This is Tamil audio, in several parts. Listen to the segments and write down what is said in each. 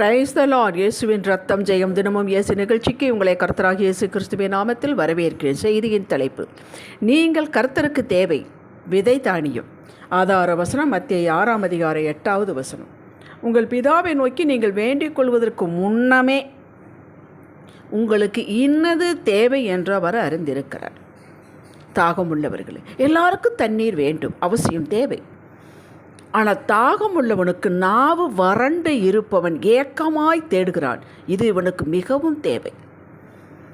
பிரைஸ் த லார்ட் இயேசுவின் ரத்தம் ஜெயம் தினமும் இயேசு நிகழ்ச்சிக்கு உங்களை கர்த்தராக இயேசு கிறிஸ்துவின் நாமத்தில் வரவேற்கிறேன். செய்தியின் தலைப்பு நீங்கள் கர்த்தருக்கு தேவை விதை தானியம். ஆதார வசனம் மத்திய ஆறாம் அதிகார எட்டாவது வசனம். உங்கள் பிதாவை நோக்கி நீங்கள் வேண்டிக் கொள்வதற்கு முன்னமே உங்களுக்கு இன்னது தேவை என்று அவர் அறிந்திருக்கிறார். தாகம் உள்ளவர்களே எல்லாருக்கும் தண்ணீர் வேண்டும் அவசியம் தேவை. ஆனால் தாகம் உள்ளவனுக்கு நாவு வறண்டு இருப்பவன் ஏக்கமாய் தேடுகிறான். இது இவனுக்கு மிகவும் தேவை.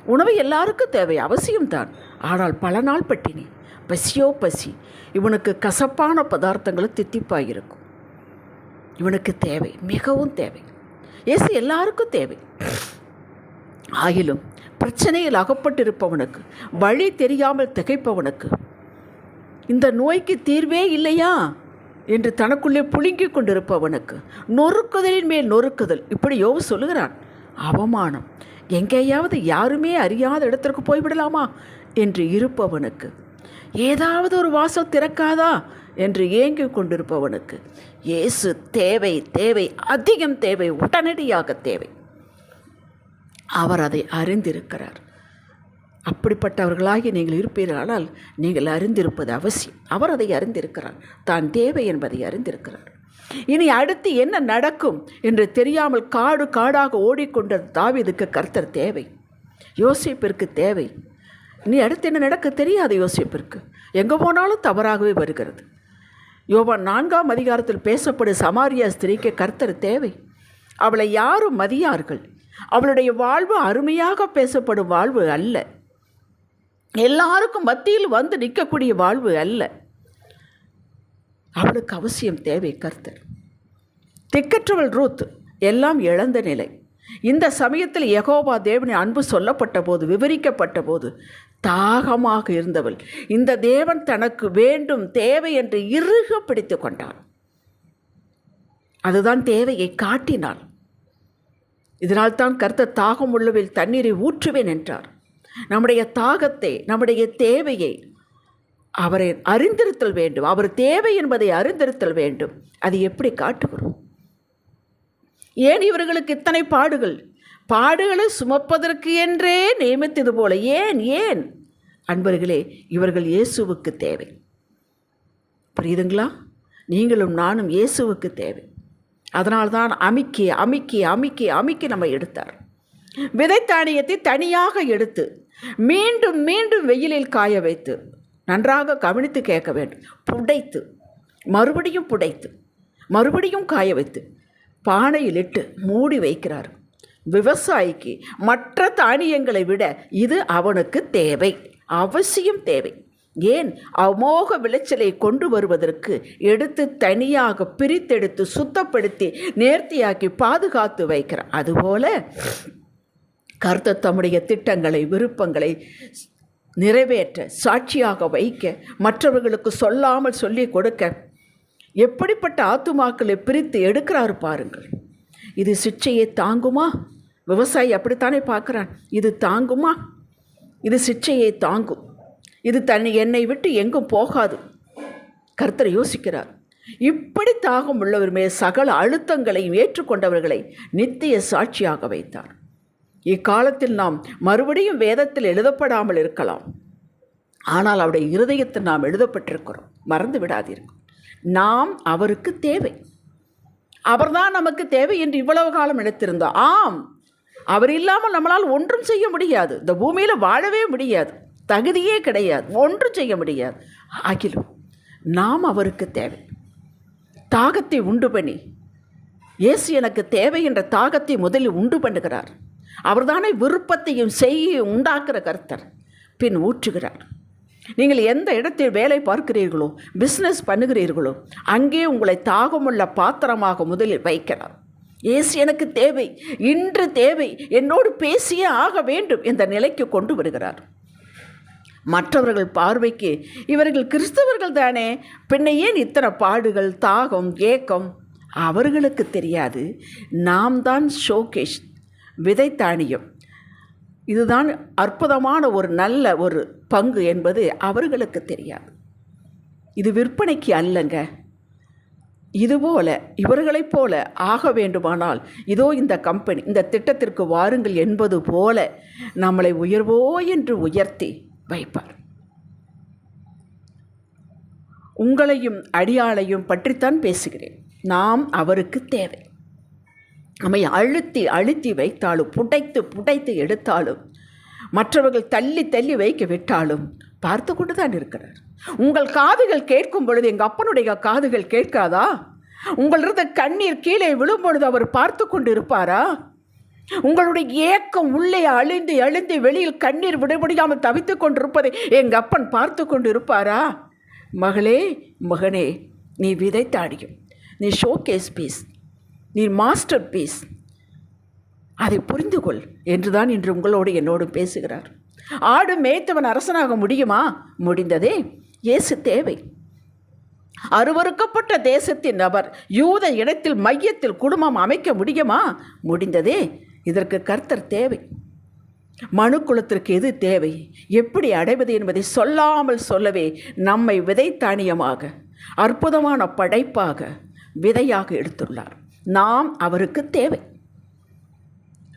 உணவு எல்லாருக்கும் தேவை அவசியம்தான் ஆனால் பல நாள் பட்டினி. பசியோ பசி. இவனுக்கு கசப்பான பதார்த்தங்களும் தித்திப்பாக இருக்கும். இவனுக்கு தேவை மிகவும் தேவை. ஏசு எல்லாருக்கும் தேவை. ஆயிலும் பிரச்சனையில் அகப்பட்டிருப்பவனுக்கு வழி தெரியாமல் திகைப்பவனுக்கு இந்த நோய்க்கு தீர்வே இல்லையா? என்று தனக்குள்ளே புழுங்கிக் கொண்டிருப்பவனுக்கு. நொறுக்குதலின் மேல் நொறுக்குதல். இப்படி யோவு சொல்லுகிறான். அவமானம். எங்கேயாவது யாருமே அறியாத இடத்திற்கு போய்விடலாமா? என்று இருப்பவனுக்கு. ஏதாவது ஒரு வாசல் திறக்காதா? என்று ஏங்கிக் கொண்டிருப்பவனுக்கு. இயேசு தேவை தேவை அதிகம் தேவை உடனடியாக தேவை. அவர் அதை அறிந்திருக்கிறார். அப்படிப்பட்டவர்களாகி நீங்கள் இருப்பீர்களானால் நீங்கள் அறிந்திருப்பது அவசியம். அவர் அதை அறிந்திருக்கிறார். தான் தேவை என்பதை அறிந்திருக்கிறார். இனி அடுத்து என்ன நடக்கும் என்று தெரியாமல் காடு காடாக ஓடிக்கொண்ட தாவீதுக்கு கர்த்தர் தேவை. யோசிப்பிற்கு தேவை. நீ அடுத்து என்ன நடக்க தெரியாது யோசிப்பிற்கு. எங்கே போனாலும் தவறாகவே வருகிறது. யோவான் நான்காம் அதிகாரத்தில் பேசப்படும் சமாரியா ஸ்திரீக்கு கர்த்தர் தேவை. அவளை யாரும் மதியார்கள். அவளுடைய வாழ்வு அருமையாக பேசப்படும் வாழ்வு அல்ல. எல்லாருக்கும் மத்தியில் வந்து நிற்கக்கூடிய வாழ்வு அல்ல. அவளுக்கு அவசியம் தேவை கர்த்தர். திக்கற்றவள் ரூத் எல்லாம் இழந்த நிலை. இந்த சமயத்தில் யகோபா தேவனின் அன்பு சொல்லப்பட்ட போது விவரிக்கப்பட்ட போது தாகமாக இருந்தவள். இந்த தேவன் தனக்கு வேண்டும் தேவை என்று இறுக பிடித்து கொண்டாள் அதுதான் தேவையை காட்டினாள். இதனால் தான் கர்த்தர் தாகம் உள்ளவில் தண்ணீரை ஊற்றுவேன் என்றார். நம்முடைய தாகத்தை நம்முடைய தேவையை அவரை அறிந்திருத்தல் வேண்டும். அவர் தேவை என்பதை அறிந்திருத்தல் வேண்டும். அது எப்படி காட்டுகிறோம்? ஏன் இவர்களுக்கு இத்தனை பாடுகள்? பாடுகளை சுமப்பதற்கு என்றே நியமித்தது போல. ஏன் ஏன்? அன்பர்களே இவர்கள் இயேசுவுக்கு தேவை. புரியுதுங்களா? நீங்களும் நானும் இயேசுவுக்கு தேவை. அதனால்தான் அமிக்கி அமிக்கி அமிக்கி அமிக்கி நம்ம எடுத்தார். விதைத்தானியத்தை தனியாக எடுத்து மீண்டும் மீண்டும் வெயிலில் காய வைத்து நன்றாக கவனித்து கேட்க வேண்டும். புடைத்து மறுபடியும் புடைத்து மறுபடியும் காய வைத்து பானையில் இட்டு மூடி வைக்கிறார். விவசாயிக்கு மற்ற தானியங்களை விட இது அவனுக்கு தேவை அவசியம் தேவை. ஏன்? அமோக விளைச்சலை கொண்டு வருவதற்கு எடுத்து தனியாக பிரித்தெடுத்து சுத்தப்படுத்தி நேர்த்தியாக்கி பாதுகாத்து வைக்கிறார். அதுபோல கர்த்தர் தம்முடைய திட்டங்களை விருப்பங்களை நிறைவேற்ற சாட்சியாக வைக்க மற்றவர்களுக்கு சொல்லாமல் சொல்லி கொடுக்க எப்படிப்பட்ட ஆத்துமாக்களை பிரித்து எடுக்கிறாரு பாருங்கள். இது சிச்சையை தாங்குமா? விவசாயி அப்படித்தானே பார்க்குறான். இது தாங்குமா? இது சிச்சையை தாங்கும். இது தன்னை என்னை விட்டு எங்கும் போகாது. கர்த்தர் யோசிக்கிறார். இப்படி தாகம் உள்ளவர் மேல் சகல அழுத்தங்களையும் ஏற்றுக்கொண்டவர்களை நித்திய சாட்சியாக வைத்தார். இக்காலத்தில் நாம் மறுபடியும் வேதத்தில் எழுதப்படாமல் இருக்கலாம். ஆனால் அவருடைய இருதயத்தில் நாம் எழுதப்பட்டிருக்கிறோம். மறந்து விடாதீர்கள். நாம் அவருக்கு தேவை. அவர்தான் நமக்கு தேவை என்று இவ்வளவு காலம் எடுத்திருந்தோம் ஆம் அவர் இல்லாமல் நம்மளால் ஒன்றும் செய்ய முடியாது. இந்த பூமியில் வாழவே முடியாது. தகுதியே கிடையாது. ஒன்றும் செய்ய முடியாது. ஆகிலும் நாம் அவருக்கு தேவை. தாகத்தை உண்டு பண்ணி இயேசு எனக்கு தேவை என்ற தாகத்தை முதலில் உண்டு பண்ணுகிறார். அவர் தானே விருப்பத்தையும் செய்ய உண்டாக்குற கர்த்தர். பின் ஊற்றுகிறார். நீங்கள் எந்த இடத்தில் வேலை பார்க்கிறீர்களோ பிஸ்னஸ் பண்ணுகிறீர்களோ அங்கே உங்களை தாகமுள்ள பாத்திரமாக முதலில் வைக்கிறார். ஏசு எனக்கு தேவை இன்று தேவை என்னோடு பேசியே ஆக வேண்டும் என்ற நிலைக்கு கொண்டு வருகிறார். மற்றவர்கள் பார்வைக்கு இவர்கள் கிறிஸ்தவர்கள் தானே பின்ன ஏன் இத்தனை பாடுகள் தாகம் ஏக்கம்? அவர்களுக்கு தெரியாது. நாம் தான் ஷோகேஷ் விதை தானியம் இதுதான் அற்புதமான ஒரு நல்ல ஒரு பங்கு என்பது அவர்களுக்கு தெரியாது. இது விற்பனைக்கு அல்லங்க. இதுபோல இவர்களைப் போல ஆக வேண்டுமானால் இதோ இந்த கம்பெனி இந்த திட்டத்திற்கு வாருங்கள் என்பது போல நம்மளை உயர்வோ என்று உயர்த்தி வைப்பார். உங்களையும் அடியாளையும் பற்றித்தான் பேசுகிறேன். நாம் அவருக்கு தேவை. நம்மை அழுத்தி அழுத்தி வைத்தாலும் புடைத்து புடைத்து எடுத்தாலும் மற்றவர்கள் தள்ளி தள்ளி வைக்க விட்டாலும் பார்த்து கொண்டு தான் இருக்கிறார். உங்கள் காதுகள் கேட்கும் பொழுது எங்கள் அப்பனுடைய காதுகள் கேட்காதா? உங்களிருந்து கண்ணீர் கீழே விழும் பொழுது அவர் பார்த்து கொண்டு இருப்பாரா உங்களுடைய ஏக்கம் உள்ளே அழிந்து அழிந்து வெளியில் கண்ணீர் விட முடியாமல் தவித்துக் கொண்டிருப்பதை எங்கள் அப்பன் பார்த்து கொண்டு இருப்பாரா மகளே மகனே நீ விதைத்தாடியும் நீ ஷோகேஸ் பீஸ் நீ மாஸ்டர் பீஸ் அதை புரிந்து கொள் என்றுதான் இன்று உங்களோடு என்னோடு பேசுகிறார். ஆடு மேய்த்தவன் அரசனாக முடியுமா? முடிந்ததே. இயேசு தேவை. அருவறுக்கப்பட்ட தேசத்தின் நபர் யூத இடத்தில் மையத்தில் குடும்பம் அமைக்க முடியுமா? முடிந்ததே. இதற்கு கர்த்தர் தேவை. மனு குலத்திற்கு எது தேவை? எப்படி அடைவது என்பதை சொல்லாமல் சொல்லவே நம்மை விதைத்தானியமாக அற்புதமான படைப்பாக விதையாக எடுத்துள்ளார். நாம் அவருக்கு தேவை.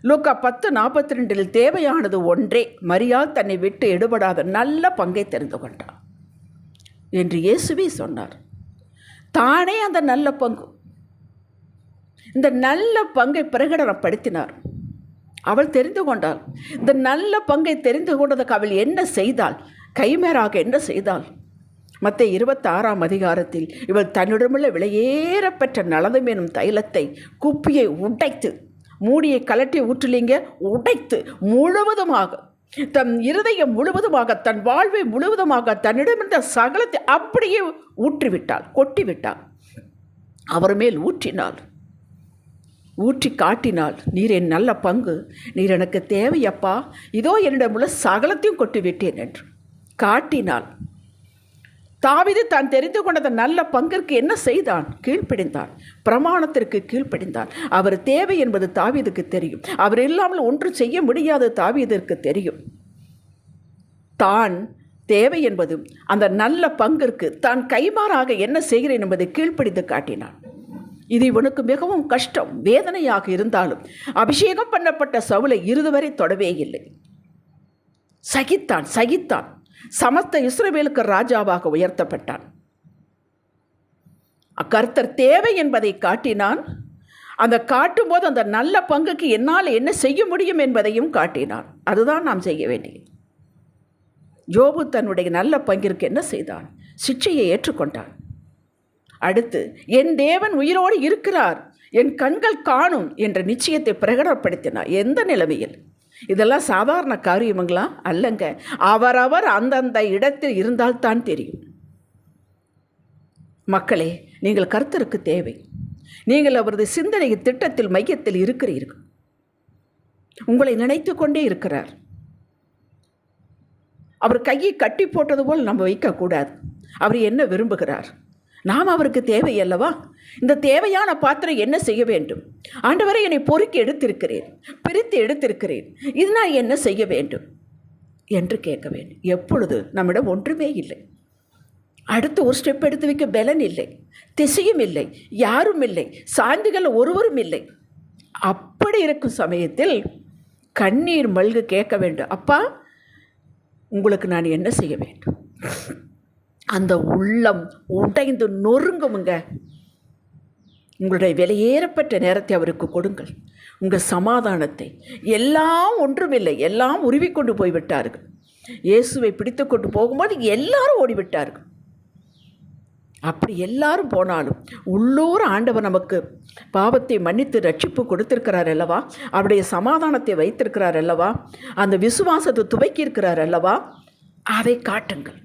லூக்கா பத்து நாற்பத்தி ரெண்டில் தேவையானது ஒன்றே. மரியால் தன்னை விட்டு எடுபடாத நல்ல பங்கை தெரிந்து கொண்டார். என்று இயேசுவே சொன்னார். தானே அந்த நல்ல பங்கு. இந்த நல்ல பங்கை பிரகடனப்படுத்தினார். அவள் தெரிந்து கொண்டாள். இந்த நல்ல பங்கை தெரிந்து கொண்டதுக்கு அவள் என்ன செய்தாள்? கைமேறாக என்ன செய்தாள்? மற்ற இருபத்தாறாம் அதிகாரத்தில் இவள் தன்னிடமுள்ள விலையேறப்பெற்ற நலதம் எனும் தைலத்தை குப்பியை உடைத்து மூடியை கலட்டி ஊற்றலிங்க உடைத்து முழுவதுமாக தன் இருதயம் முழுவதுமாக தன் வாழ்வை முழுவதுமாக தன்னிடமிருந்த சகலத்தை அப்படியே ஊற்றிவிட்டாள் கொட்டிவிட்டாள். அவர் மேல் ஊற்றினாள். ஊற்றி காட்டினால் நீர் என் நல்ல பங்கு நீர் எனக்கு தேவையப்பா இதோ என்னிடமுள்ள சகலத்தையும் கொட்டி விட்டேன் என்று. காட்டினாள். தாவிது தான் தெரிந்து கொண்டது நல்ல பங்கிற்கு என்ன செய்தான்? கீழ்ப்பிடிந்தான். பிரமாணத்திற்கு கீழ்ப்பிடிந்தான். அவர் தேவை என்பது தாவீதுக்கு தெரியும். அவர் இல்லாமல் ஒன்றும் செய்ய முடியாத தாவீதிற்கு தெரியும். தான் தேவை என்பதும் அந்த நல்ல பங்கிற்கு தான் கைமாறாக என்ன செய்கிறேன் என்பதை கீழ்ப்படித்து காட்டினான். இது இவனுக்கு மிகவும் கஷ்டம் வேதனையாக இருந்தாலும் அபிஷேகம் பண்ணப்பட்ட சவுளை இருதுவரை தொடவே இல்லை. சகித்தான் சகித்தான். சமஸ்த இஸ்ரவேலுக்கு ராஜாவாக உயர்த்தப்பட்டான். கர்த்தர் தேவை என்பதை காட்டினான். அந்த காட்டும்போது அந்த நல்ல பங்குக்கு என்னால் என்ன செய்ய முடியும் என்பதையும் காட்டினான். அதுதான் நாம் செய்ய வேண்டியது. ஜோபு தன்னுடைய நல்ல பங்கிற்கு என்ன செய்தான்? சிக்ஷையை ஏற்றுக்கொண்டான். அடுத்து என் தேவன் உயிரோடு இருக்கிறார். என் கண்கள் காணும் என்ற நிச்சயத்தை பிரகடனப்படுத்தினார். எந்த நிலைமையில்? இதெல்லாம் சாதாரண காரியமங்களா? அல்லங்க. அவரவர் அந்தந்த இடத்தில் இருந்தால்தான் தெரியும். மக்களே நீங்கள் கருத்தருக்கு தேவை. நீங்கள் அவரது சிந்தனை திட்டத்தில் மையத்தில் இருக்கிறீர்கள். உங்களை நினைத்து கொண்டே இருக்கிறார். அவர் கையை கட்டி போட்டது போல் நம்ம வைக்கக்கூடாது. அவர் என்ன விரும்புகிறார்? நாம் அவருக்கு தேவை அல்லவா? இந்த தேவையான பாத்திரம் என்ன செய்ய வேண்டும்? ஆண்டவரை என்னை பொறுக்கி எடுத்திருக்கிறேன் பிரித்து எடுத்திருக்கிறேன் இது நான் என்ன செய்ய வேண்டும்? என்று கேட்க வேண்டும். எப்பொழுது? நம்மிடம் ஒன்றுமே இல்லை. அடுத்து ஒரு ஸ்டெப் எடுத்து வைக்க பலன் இல்லை. திசையும் இல்லை. யாரும் இல்லை. சான்றுகள் ஒருவரும் இல்லை. அப்படி இருக்கும் சமயத்தில் கண்ணீர் மல்கு கேட்க வேண்டும். அப்பா உங்களுக்கு நான் என்ன செய்ய வேண்டும்? அந்த உள்ளம் உடைந்து நொறுங்குமுங்க. உங்களுடைய விலையேறப்பட்ட நேரத்தை அவருக்கு கொடுங்கள். உங்கள் சமாதானத்தை எல்லாம் ஒன்றுமில்லை எல்லாம் உருவிக்கொண்டு போய்விட்டார்கள். இயேசுவை பிடித்து கொண்டு போகும்போது எல்லாரும் ஓடிவிட்டார்கள். அப்படி எல்லாரும் போனாலும் உள்ளூர் ஆண்டவர் நமக்கு பாவத்தை மன்னித்து ரட்சிப்பு கொடுத்திருக்கிறார் அல்லவா? அவருடைய சமாதானத்தை வைத்திருக்கிறார் அல்லவா? அந்த விசுவாசத்தை துவக்கியிருக்கிறார் அல்லவா? அதை காட்டுங்கள்.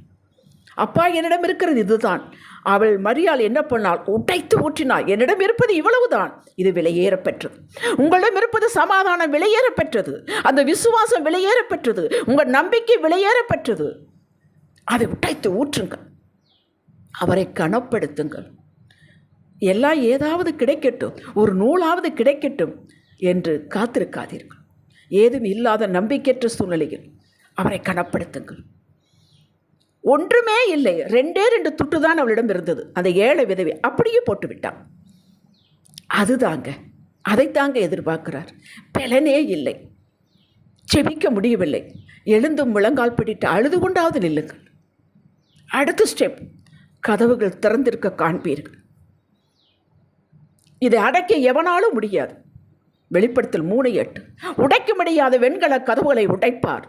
அப்பா என்னிடம் இருக்கிறது இதுதான். அவள் மரியாள் என்ன பண்ணால் உடைத்து ஊற்றினாள். என்னிடம் இருப்பது இவ்வளவுதான். இது விலையேறப்பெற்றது உங்களிடம் இருப்பது சமாதானம் விலையேறப்பெற்றது அந்த விசுவாசம் விலையேறப்பெற்றது உங்கள் நம்பிக்கை விலையேறப்பெற்றது அதை உடைத்து ஊற்றுங்கள். அவரை கனப்படுத்துங்கள். எல்லாம் ஏதாவது கிடைக்கட்டும். ஒரு நூலாவது கிடைக்கட்டும் என்று காத்திருக்காதீர்கள். ஏதும் இல்லாத நம்பிக்கையற்ற சூழ்நிலையில் அவரை கனப்படுத்துங்கள். ஒன்றுமே இல்லை. ரெண்டே ரெண்டு துட்டு தான் அவளிடம் இருந்தது. அந்த ஏழை விதவை அப்படியே போட்டு விட்டான். அதுதாங்க அதைத்தாங்க எதிர்பார்க்கிறார். பலனே இல்லை. செபிக்க முடியவில்லை. எழுந்தும் முழங்கால் பிடித்து அழுது கொண்டாவது நில்லுங்கள். அடுத்த ஸ்டெப் கதவுகள் திறந்திருக்க காண்பீர்கள். இதை அடைக்க எவனாலும் முடியாது. வெளிப்படுத்தல் மூணு எட்டு. உடைக்க முடியாத வெண்கல கதவுகளை உடைப்பார்.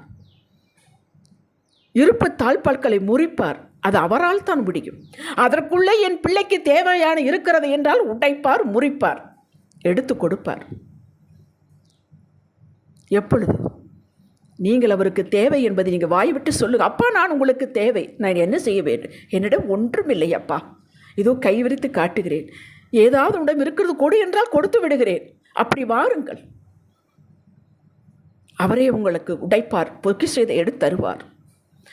இருப்பு தாழ்பால்களை முறிப்பார். அது அவரால் தான் முடியும். அதற்குள்ளே என் பிள்ளைக்கு தேவையான இருக்கிறது என்றால் உடைப்பார் முறிப்பார். எடுத்து கொடுப்பார். எப்பொழுது? நீங்கள் அவருக்கு தேவை என்பதை நீங்கள் வாய் விட்டு சொல்லுங்க. அப்பா நான் உங்களுக்கு தேவை. நான் என்ன செய்ய வேண்டும்? என்னிடம் ஒன்றும் இல்லை அப்பா. இதோ கைவிரித்து காட்டுகிறேன். ஏதாவது உடம் இருக்கிறது கொடு என்றால் கொடுத்து விடுகிறேன். அப்படி வாருங்கள். அவரே உங்களுக்கு உடைப்பார் பொக்கிஷத்தை எடுத்து தருவார்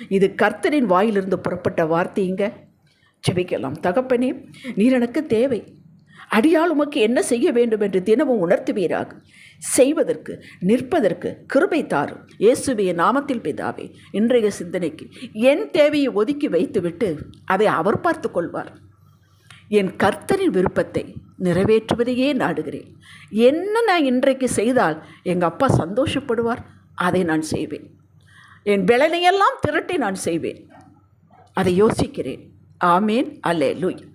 இது கர்த்தரின் வாயிலிருந்து புறப்பட்ட வார்த்தைங்க செபிக்கலாம் தகப்பனே நீர் எனக்கு தேவை. அடியால் உமக்கு என்ன செய்ய வேண்டும் என்று தினமும் உணர்த்துவீராக. செய்வதற்கு நிற்பதற்கு கிருபை தாரும். இயேசுவிய நாமத்தில் பிதாவே இன்றைய சிந்தனைக்கு என் தேவையை ஒதுக்கி வைத்துவிட்டு அதை அவர் பார்த்து கொள்வார். என் கர்த்தரின் விருப்பத்தை நிறைவேற்றுவதையே நாடுகிறேன். என்ன நான் இன்றைக்கு செய்தால் எங்கள் அப்பா சந்தோஷப்படுவார்? அதை நான் செய்வேன். என் பலனையெல்லாம் திரட்டி நான் செய்வேன். அதை யோசிக்கிறேன். ஆமீன். அல்லே லூய்